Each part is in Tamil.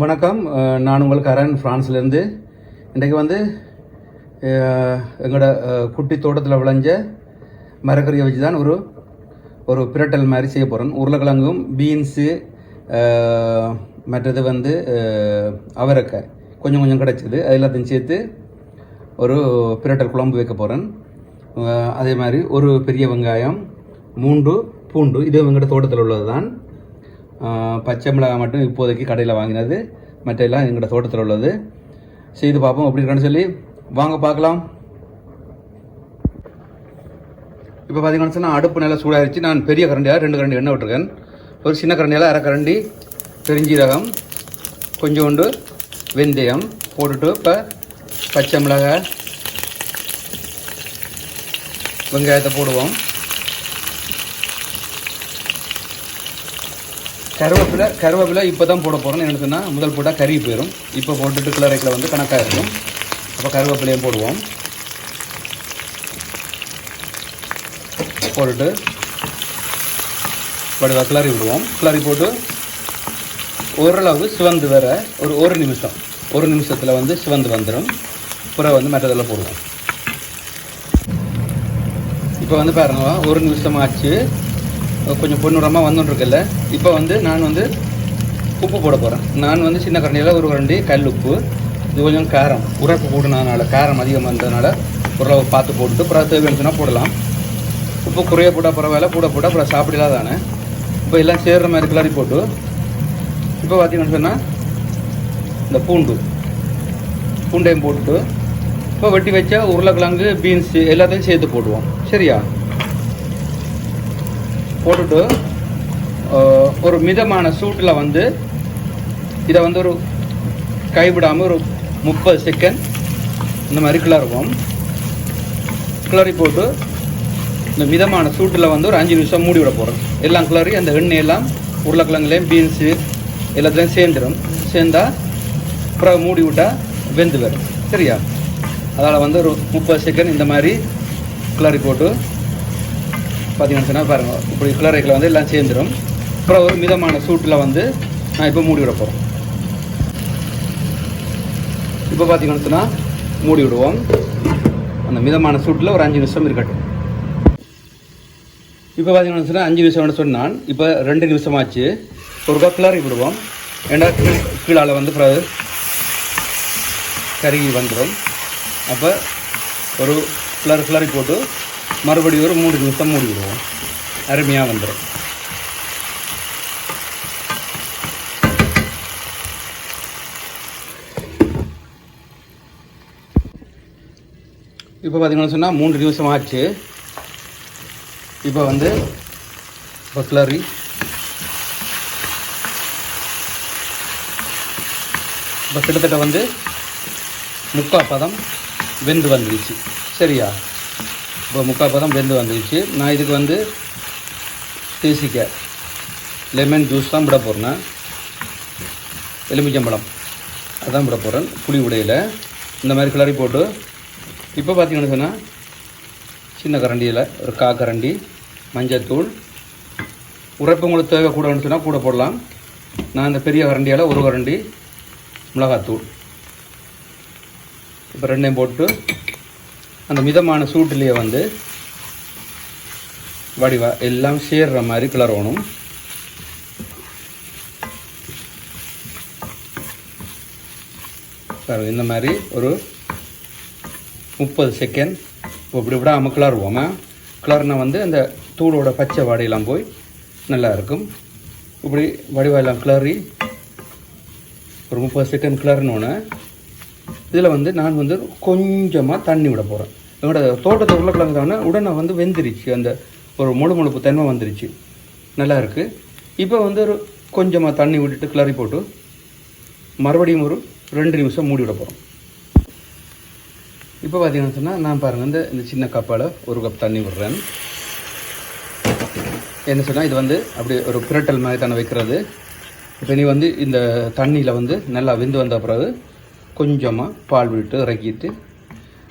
வணக்கம். நான் உங்கள் கரண் ஃப்ரான்ஸ்லேருந்து இன்றைக்கு வந்து எங்களோட குட்டி தோட்டத்தில் விளைஞ்ச மரக்கறியை வச்சு தான் ஒரு ஒரு பிரட்டல் மாதிரி செய்ய போகிறேன் உருளைக்கிழங்கும் பீன்ஸு மற்றது வந்து அவரக்காய் அவரைக்காய். கொஞ்சம் கொஞ்சம் கிடச்சிது. அது எல்லாத்தையும் சேர்த்து ஒரு பிரட்டல் குழம்பு வைக்க போகிறேன் அதே மாதிரி ஒரு பெரிய வெங்காயம் மூன்று பூண்டு. இது எங்களோட தோட்டத்தில் உள்ளது தான் பச்சை மிளகாய் மட்டும் இப்போதைக்கு கடையில் வாங்கினது. மற்றெல்லாம் எங்களோட தோட்டத்தில் உள்ளது. செய்து பார்ப்போம் எப்படி இருக்கான்னு சொல்லி. வாங்க பார்க்கலாம். இப்போ பார்த்தீங்கன்னு சொன்னால் அடுப்பு நல்லா சூடாகிடுச்சு நான் பெரிய கரண்டியாக ரெண்டு கரண்டி எண்ணெய் விட்டுருக்கேன். ஒரு சின்ன கரண்டியால் அரை கரண்டி பெருஞ்சீரகம் கொஞ்சோண்டு வெந்தயம் போட்டுட்டு இப்போ பச்சை மிளகாய் வெங்காயத்தை போடுவோம். கருவேப்பிலை கருவேப்பிலை இப்போ தான் போட போகிறோம் என்ன சொன்னால் முதல் போட்டால் கறி போயிடும் இப்போ போட்டுட்டு கிளறைக்கில் வந்து கணக்காக இருக்கும். அப்போ கருவேப்பிலையும் போடுவோம். போட்டுட்டு வடிவா கிளறி விடுவோம். கிளறி போட்டு ஓரளவு சிவந்து வர ஒரு ஒரு நிமிஷம். ஒரு நிமிஷத்தில் வந்து சிவந்து வந்துடும் பிறகு வந்து மற்றதெல்லாம் போடுவோம். இப்போ வந்து பாருங்க ஒரு நிமிஷம் ஆச்சு கொஞ்சம் பொண்ணுரமாக வந்துட்டுருக்குல்ல இப்போ வந்து நான் வந்து உப்பு போட போகிறேன் நான் வந்து சின்ன கரண்டியில் ஒரு கரண்டி கல் உப்பு இது கொஞ்சம் காரம் உரைப்பு கூடுனதுனால காரம் அதிகமாக இருந்ததுனால ஓரளவு பார்த்து போட்டுட்டு அப்புறம் தேவையான போடலாம். உப்பு குறைய போட்டால் பரவாயில்ல கூட போட்டால் அப்புறம் சாப்பிடலாம் தானே. இப்போ எல்லாம் சேர்கிற மாதிரி கிளறி போட்டு இப்போ பார்த்தீங்கன்னு சொன்னால் இந்த பூண்டு பூண்டையும் போட்டுட்டு இப்போ வெட்டி வச்சா உருளைக்கிழங்கு பீன்ஸு எல்லாத்தையும் சேர்த்து போடுவோம் சரியா? போட்டுட்டு ஒரு மிதமான சூட்டில் வந்து இதை வந்து ஒரு கைவிடாமல் ஒரு முப்பது செகண்ட் இந்த மாதிரி கிளறுவோம் கிளறி போட்டு இந்த மிதமான சூட்டில் வந்து ஒரு அஞ்சு நிமிஷம் மூடி விட போகிறோம் எல்லாம் கிளறி அந்த எண்ணெய் எல்லாம் உருளைக்கிழங்குலையும் பீன்ஸு எல்லாத்துலேயும் சேர்ந்துடும் சேர்ந்தால் அப்புறம் மூடி விட்டால் வெந்து வரும். சரியா? அதால் வந்து ஒரு முப்பது செகண்ட் இந்த மாதிரி கிளறி போட்டு பார்த்தீங்கன்னு சொன்னால் பாருங்கள் இப்படி கிளறைக்கில் வந்து எல்லாம் சேர்ந்துடும் அப்புறம் ஒரு மிதமான சூட்டில் வந்து நான் இப்போ மூடி விட போகிறோம் இப்போ பார்த்தீங்கன்னு சொன்னால் மூடி விடுவோம். அந்த மிதமான சூட்டில் ஒரு அஞ்சு நிமிஷம் இருக்கட்டும். இப்போ பார்த்தீங்கன்னு சொன்னால் அஞ்சு நிமிஷம்னு சொன்னான். இப்போ ரெண்டு நிமிஷம் ஆச்சு ஒரு கப் கிளறி விடுவோம். ஏன்னா கீழால் வந்து பிறகு கருகி வந்துடும் அப்போ ஒரு கிளறு கிளறி போட்டு மறுபடியும் ஒரு மூணு நிமிஷம் மூடிவிடுவோம் அருமையாக வந்துடும் இப்போ பார்த்தீங்கன்னு சொன்னால் மூன்று நிமிஷம் ஆச்சு. இப்போ வந்து இப்போ கிளறி இப்போ கிட்டத்தட்ட வந்து முக்கால் பதம் வெந்து வந்துருச்சு. சரியா? இப்போ முக்கால் பதம் வெந்து வந்துடுச்சு நான் இதுக்கு வந்து தேசிக்காய் லெமன் ஜூஸ் தான் விட போகிறேன் எலுமிச்சம்பழம் அதான் விட போகிறேன் புளி உடையில். இந்த மாதிரி கிளறி போட்டு இப்போ பார்த்தீங்கன்னு சொன்னால் சின்ன கரண்டியில் ஒரு கா கரண்டி மஞ்சத்தூள். உரைப்பு உங்களுக்கு தேவை கூடன்னு சொன்னால் கூட போடலாம். நான் இந்த பெரிய கரண்டியால் ஒரு கரண்டி மிளகாத்தூள். இப்போ ரெண்டையும் போட்டு அந்த மிதமான சூட்டிலேயே வந்து வடிவா எல்லாம் சேர்ற மாதிரி கிளறணும் இந்த மாதிரி ஒரு முப்பது செகண்ட் இப்படி விடாமல் கிளறுவோமா கிளறுனா வந்து அந்த தூளோட பச்சை வாடையெல்லாம் போய் நல்லா இருக்கும். இப்படி வடிவெல்லாம் கிளறி ஒரு முப்பது செகண்ட் கிளறினோன்னே இதில் வந்து நான் வந்து கொஞ்சமாக தண்ணி விட போகிறேன். என்னோட தோட்டத்தை உருளைக்கிழங்கு தானே உடனே வந்து வெந்துருச்சு. அந்த ஒரு முழு முழுப்பு தன்மை வந்துருச்சு. நல்லா இருக்குது இப்போ வந்து ஒரு கொஞ்சமாக தண்ணி விட்டுட்டு கிளறி போட்டு மறுபடியும் ஒரு ரெண்டு நிமிஷம் மூடி விட போகிறோம். இப்போ பார்த்தீங்கன்னு சொன்னால் நான் பாருங்கள் இந்த இந்த சின்ன கப்பால் ஒரு கப் தண்ணி விடுறேன். என்ன சொன்னால் இது வந்து அப்படி ஒரு பிரட்டல் மாதிரி தானே வைக்கிறது. இப்போ நீ வந்து இந்த தண்ணியில் வந்து நல்லா வெந்து வந்த பிறகு கொஞ்சமாக பால் விட்டு இறக்கிட்டு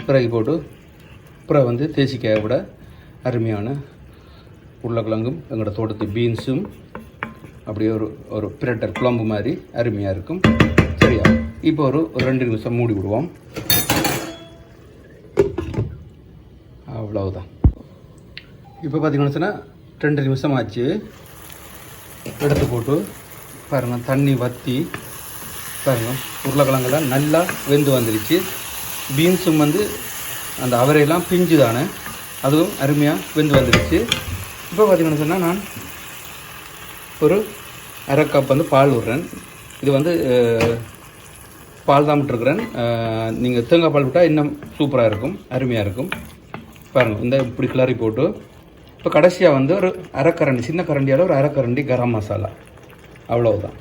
இறக்கி போட்டு அப்புறம் வந்து தேசிக்காயை விட அருமையான உருளைக்கிழங்கும் எங்களோட தோட்டத்து பீன்ஸும் அப்படியே ஒரு ஒரு பிரட்டர் குழம்பு மாதிரி அருமையாக இருக்கும். சரியா? இப்போ ஒரு ரெண்டு நிமிஷம் மூடி விடுவோம். அவ்வளவுதான். இப்போ பார்த்திங்கன்னு சொன்னால் ரெண்டு நிமிஷம் ஆச்சு. எடுத்து போட்டு பாருங்கள் தண்ணி வற்றி பாருங்கள் உருளைக்கிழங்கெல்லாம் நல்லா வெந்து வந்துருச்சு. பீன்ஸும் வந்து அந்த அவரையெல்லாம் பிஞ்சு தானே அதுவும் அருமையாக வெந்து வந்துருச்சு. இப்போ பார்த்திங்கன்னு சொன்னால் நான் ஒரு அரை கப் வந்து பால் விடுறேன் இது வந்து பால் தான் விட்டுருக்குறேன் நீங்கள் தேங்காய் பால் விட்டால் இன்னும் சூப்பராக இருக்கும் அருமையாக இருக்கும். பாருங்கள் இந்த இப்படி கிளறி போட்டு. இப்போ கடைசியாக வந்து ஒரு அரைக்கரண்டி சின்ன கரண்டியால் ஒரு அரைக்கரண்டி கரம் மசாலா. அவ்வளவுதான்.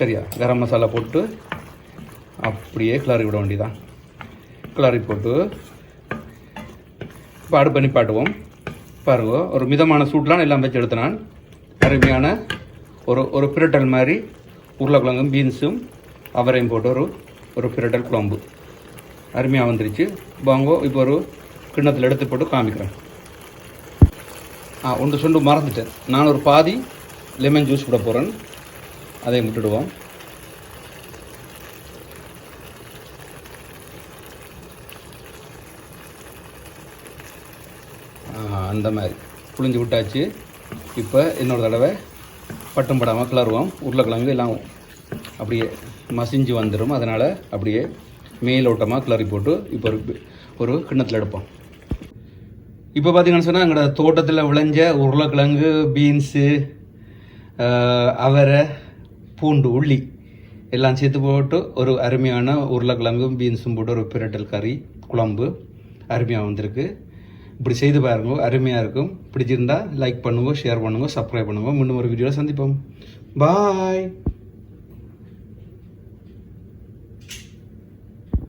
சரியா கரம் மசாலா போட்டு அப்படியே கிளறி விட வேண்டியதான் கிளறி போட்டு இப்போ அடுப்பு நிப்பாட்டுவோம் பாருங்க ஒரு மிதமான சூட்லாம் எல்லாம் வச்சு எடுத்தினான் அருமையான ஒரு ஒரு பிரட்டல் மாதிரி உருளைக்கிழங்கும் பீன்ஸும் அவரையும் போட்டு ஒரு ஒரு பிரட்டல் குழம்பு. அருமையாக வந்துருச்சு. வாங்கோ இப்போ ஒரு கிண்ணத்தில் எடுத்து போட்டு காமிக்கிறேன். ஆ ஒன்று சொண்டு மறந்துட்டேன். நான் ஒரு பாதி லெமன் ஜூஸ் விட போகிறேன் அதையும் விட்டுடுவோம். அந்த மாதிரி. புளிஞ்சு விட்டாச்சு. இப்போ இன்னொரு தடவை பட்டம் படாமல் கிளறுவோம். உருளைக்கிழங்கு எல்லாம் அப்படியே மசிஞ்சு வந்துடும் அதனால் அப்படியே மேலோட்டமாக கிளறி போட்டு இப்போ ஒரு ஒரு கிண்ணத்தில் எடுப்போம். இப்போ பார்த்தீங்கன்னு சொன்னால் எங்களோட தோட்டத்தில் விளைஞ்ச உருளைக்கிழங்கு பீன்ஸு அவரை பூண்டு உள்ளி. எல்லாம் சேர்த்து போட்டு ஒரு அருமையான உருளைக்கிழங்கும் பீன்ஸும் போட்டு ஒரு பிரட்டல் கறி குழம்பு அருமையாக வந்திருக்கு. இப்படி செய்து பாருங்க அருமையாக இருக்கும். பிடிச்சிருந்தா லைக் பண்ணுங்க ஷேர் பண்ணுங்க சப்ஸ்கிரைப் பண்ணுங்க. மீண்டும் ஒரு வீடியோவில் சந்திப்போம். பாய்